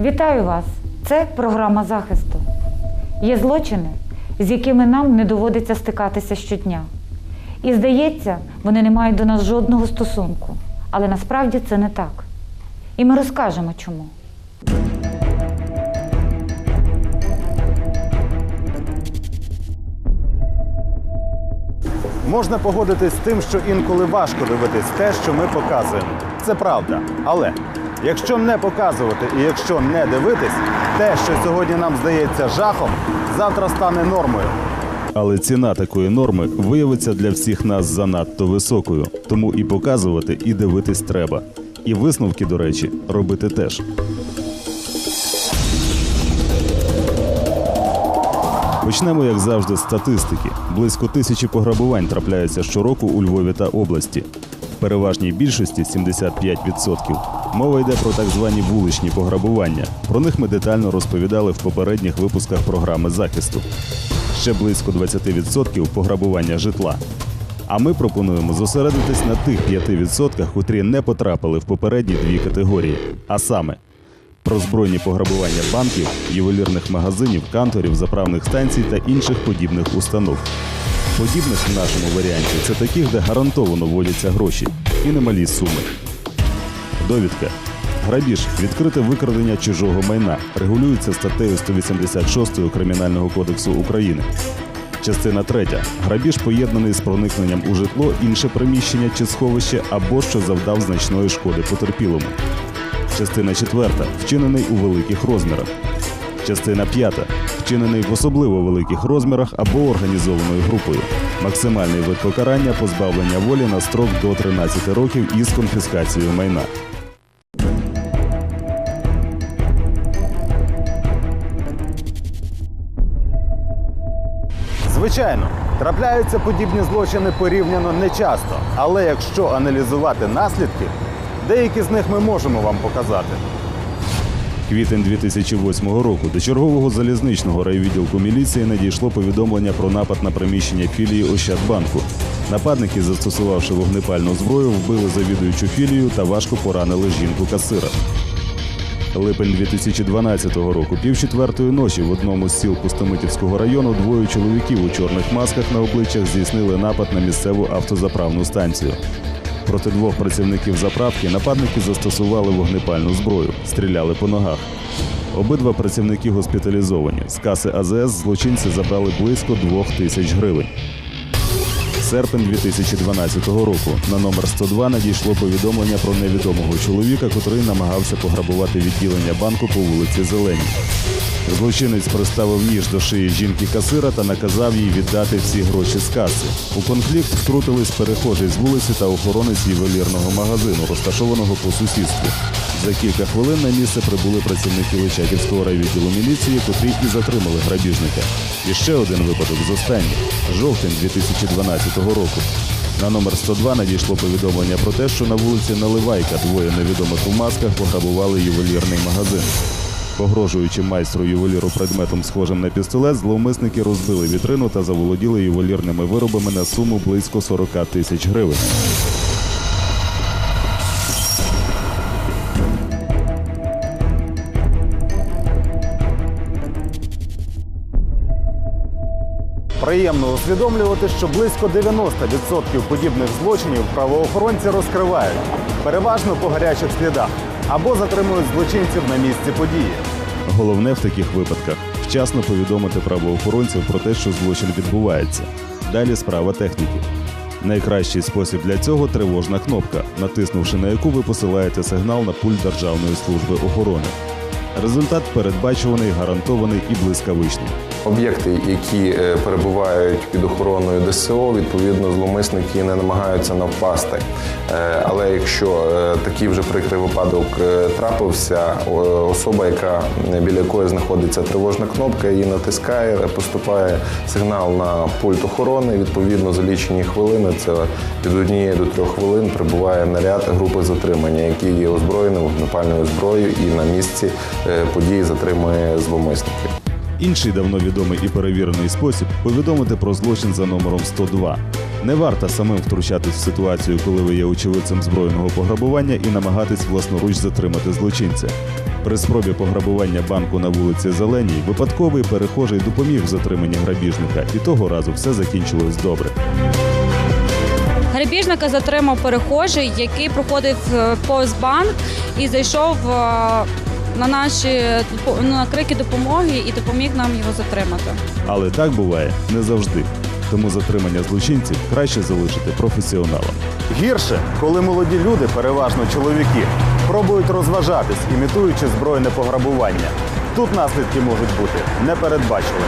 Вітаю вас! Це програма захисту. Є злочини, з якими нам не доводиться стикатися щодня. І здається, вони не мають до нас жодного стосунку. Але насправді це не так. І ми розкажемо чому. Можна погодитись з тим, що інколи важко дивитись те, що ми показуємо. Це правда. Але якщо не показувати і якщо не дивитись, те, що сьогодні нам здається жахом, завтра стане нормою. Але ціна такої норми виявиться для всіх нас занадто високою, тому і показувати, і дивитись треба. І висновки, до речі, робити теж. Почнемо, як завжди, з статистики. Близько тисячі пограбувань трапляються щороку у Львові та області. В переважній більшості 75%. Мова йде про так звані вуличні пограбування. Про них ми детально розповідали в попередніх випусках програми захисту. Ще близько 20% пограбування житла. А ми пропонуємо зосередитись на тих 5%, котрі не потрапили в попередні дві категорії. А саме про збройні пограбування банків, ювелірних магазинів, канторів, заправних станцій та інших подібних установ. Подібних в нашому варіанті це таких, де гарантовано вводяться гроші і немалі суми. Довідка. Грабіж відкрите викрадення чужого майна регулюється статтею 186 Кримінального кодексу України. Частина 3. Грабіж поєднаний з проникненням у житло, інше приміщення чи сховище або що завдав значної шкоди потерпілому. Частина 4. Вчинений у великих розмірах. Частина 5. Вчинений в особливо великих розмірах або організованою групою. Максимальний вид покарання позбавлення волі на строк до 13 років із конфіскацією майна. Звичайно, трапляються подібні злочини порівняно нечасто, але якщо аналізувати наслідки, деякі з них ми можемо вам показати. Квітень 2008 року до чергового залізничного райвідділку міліції надійшло повідомлення про напад на приміщення філії Ощадбанку. Нападники, застосувавши вогнепальну зброю, вбили завідуючу філію та важко поранили жінку касира. Липень 2012 року, пів четвертої ночі, в одному з сіл Пустомитівського району двоє чоловіків у чорних масках на обличчях здійснили напад на місцеву автозаправну станцію. Проти двох працівників заправки нападники застосували вогнепальну зброю, стріляли по ногах. Обидва працівники госпіталізовані. З каси АЗС злочинці забрали близько двох тисяч гривень. Серпень 2012 року на номер 102 надійшло повідомлення про невідомого чоловіка, котрий намагався пограбувати відділення банку по вулиці Зеленій. Злочинець приставив ніж до шиї жінки касира та наказав їй віддати всі гроші з каси. У конфлікт втрутились перехожий з вулиці та охоронець ювелірного магазину, розташованого по сусідству. За кілька хвилин на місце прибули працівники Личаківського райвідділу міліції, котрі і затримали грабіжника. І ще один випадок з останніх жовтень 2012 року. На номер 102 надійшло повідомлення про те, що на вулиці Наливайка двоє невідомих у масках пограбували ювелірний магазин. Погрожуючи майстру ювеліру предметом, схожим на пістолет, зловмисники розбили вітрину та заволоділи ювелірними виробами на суму близько 40 тисяч гривень. Приємно усвідомлювати, що близько 90% подібних злочинів правоохоронці розкривають, переважно по гарячих слідах, або затримують злочинців на місці події. Головне в таких випадках вчасно повідомити правоохоронців про те, що злочин відбувається. Далі справа техніки. Найкращий спосіб для цього тривожна кнопка, натиснувши на яку ви посилаєте сигнал на пульт Державної служби охорони. Результат передбачуваний, гарантований і блискавичний. Об'єкти, які е, перебувають під охороною ДСО, відповідно, зловмисники не намагаються навпасти. Е, Але якщо е, такий вже прикрий випадок трапився, особа, яка біля якої знаходиться тривожна кнопка, її натискає, поступає сигнал на пульт охорони. Відповідно, за лічені хвилини, це від однієї до трьох хвилин прибуває наряд групи затримання, який є озброєним вогнепальною зброєю і на місці події затримує зловмисників. Інший давно відомий і перевірений спосіб повідомити про злочин за номером 102. Не варто самим втручатись в ситуацію, коли ви є очевидцем збройного пограбування і намагатись власноруч затримати злочинця. При спробі пограбування банку на вулиці Зеленій випадковий перехожий допоміг в затриманні грабіжника, і того разу все закінчилось добре. Грабіжника затримав перехожий, який проходив е, повз банк і зайшов е, на наші на крики допомоги і допоміг нам його затримати. Але так буває не завжди. Тому затримання злочинців краще залишити професіоналам. Гірше, коли молоді люди, переважно чоловіки, пробують розважатись, імітуючи збройне пограбування. Тут наслідки можуть бути непередбачувані.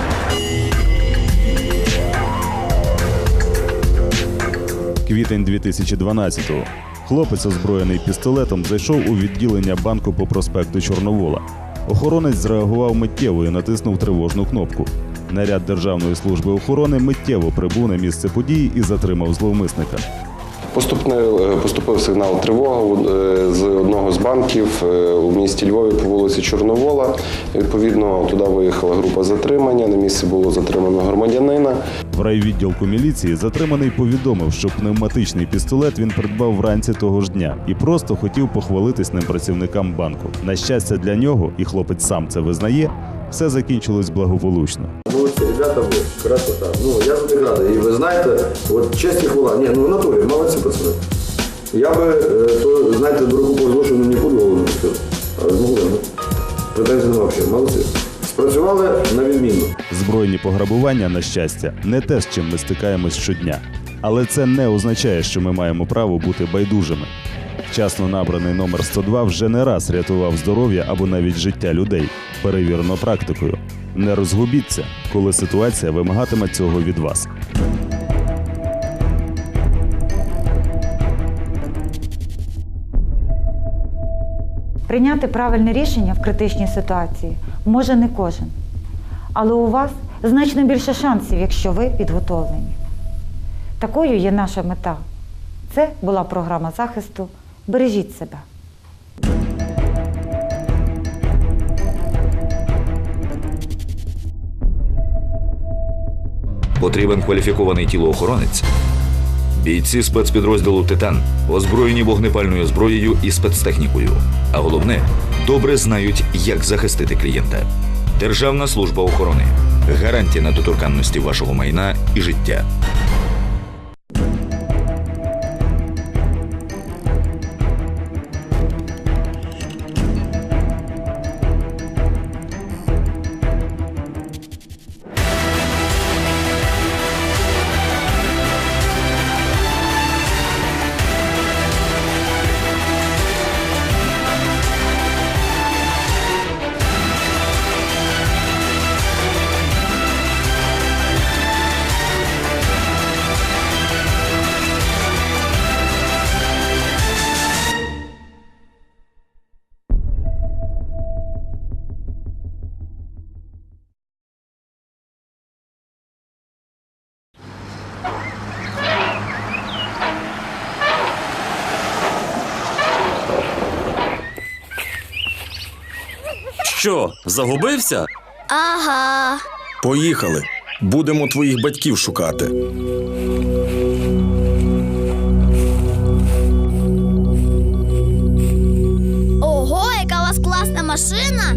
Квітень 2012-го. Хлопець, озброєний пістолетом, зайшов у відділення банку по проспекту Чорновола. Охоронець зреагував миттєво і натиснув тривожну кнопку. Наряд Державної служби охорони миттєво прибув на місце події і затримав зловмисника. Е, поступив сигнал тривоги е, з одного з банків е, у місті Львові по вулиці Чорновола. Відповідно, туди виїхала група затримання. На місці було затримано громадянина. В райвідділку міліції затриманий повідомив, що пневматичний пістолет він придбав вранці того ж дня і просто хотів похвалитись ним працівникам банку. На щастя для нього, і хлопець сам це визнає, все закінчилось благополучно. Молодці, ребята, ви, красота. Ну, я тобі радий. І ви знаєте, от честь і хвала. Ні, ну в натурі, молодці, пацани. Я би, е, то, знаєте, дорогу по злочину нікуди голову не пустив. Але змогли, ну. Претензій нема взагалі, молодці. Спрацювали на відмінно. Збройні пограбування, на щастя, не те, з чим ми стикаємось щодня. Але це не означає, що ми маємо право бути байдужими. Вчасно набраний номер 102 вже не раз рятував здоров'я або навіть життя людей, перевірено практикою. Не розгубіться, коли ситуація вимагатиме цього від вас. Прийняти правильне рішення в критичній ситуації може не кожен. Але у вас значно більше шансів, якщо ви підготовлені. Такою є наша мета. Це була програма захисту. Бережіть себе. Потрібен кваліфікований тілоохоронець. Бійці спецпідрозділу Титан озброєні вогнепальною зброєю і спецтехнікою. А головне, добре знають, як захистити клієнта. Державна служба охорони гарантія недоторканності вашого майна і життя. Що, загубився? Ага. Поїхали. Будемо твоїх батьків шукати. Ого, яка у вас класна машина.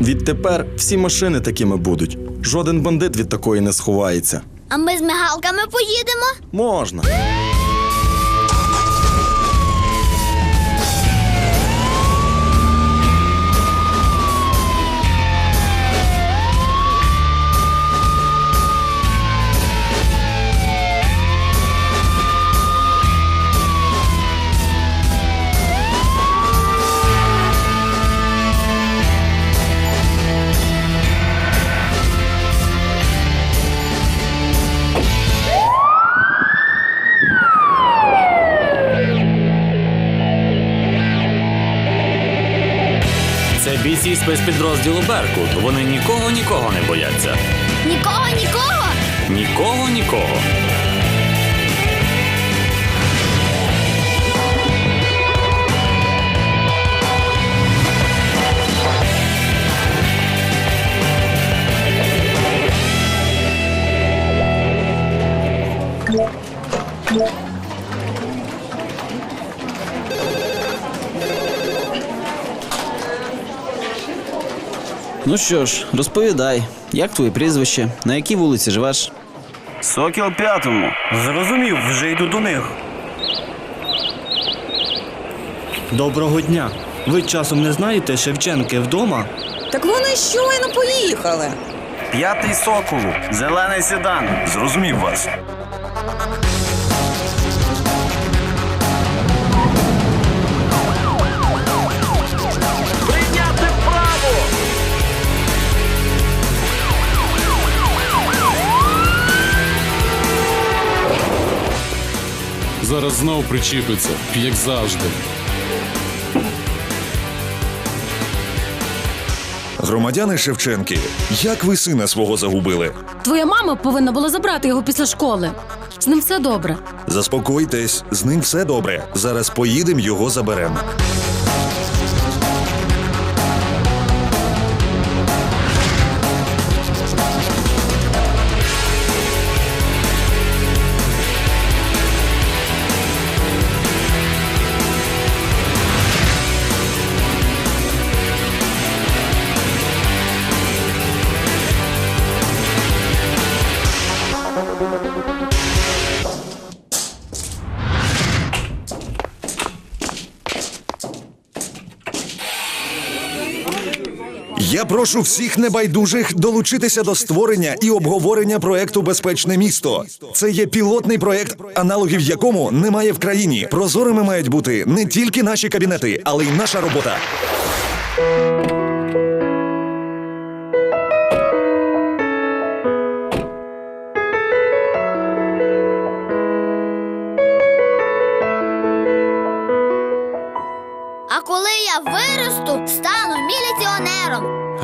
Відтепер всі машини такими будуть. Жоден бандит від такої не сховається. А ми з мигалками поїдемо? Можна. Бійці спецпідрозділу Беркут. Вони нікого нікого не бояться. Нікого, нікого. Нікого нікого. Ну що ж, розповідай, як твоє прізвище, на якій вулиці живеш? Сокіл п'ятому. Зрозумів, вже йду до них. Доброго дня. Ви часом не знаєте Шевченки вдома? Так вони щойно поїхали. П'ятий соколу, зелений седан. Зрозумів вас. Зараз знов причіпиться, як завжди. Громадяни Шевченки, як ви сина свого загубили? Твоя мама повинна була забрати його після школи. З ним все добре. Заспокойтесь, з ним все добре. Зараз поїдемо, його заберемо. Я прошу всіх небайдужих долучитися до створення і обговорення проекту Безпечне місто. Це є пілотний проект, аналогів якому немає в країні. Прозорими мають бути не тільки наші кабінети, але й наша робота.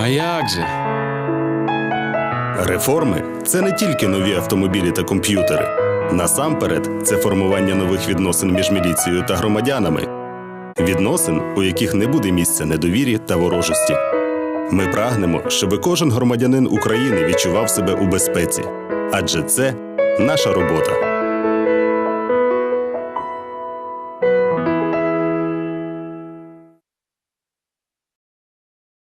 Як же? Реформи це не тільки нові автомобілі та комп'ютери. Насамперед, це формування нових відносин між міліцією та громадянами, відносин, у яких не буде місця недовірі та ворожості. Ми прагнемо, щоб кожен громадянин України відчував себе у безпеці, адже це наша робота.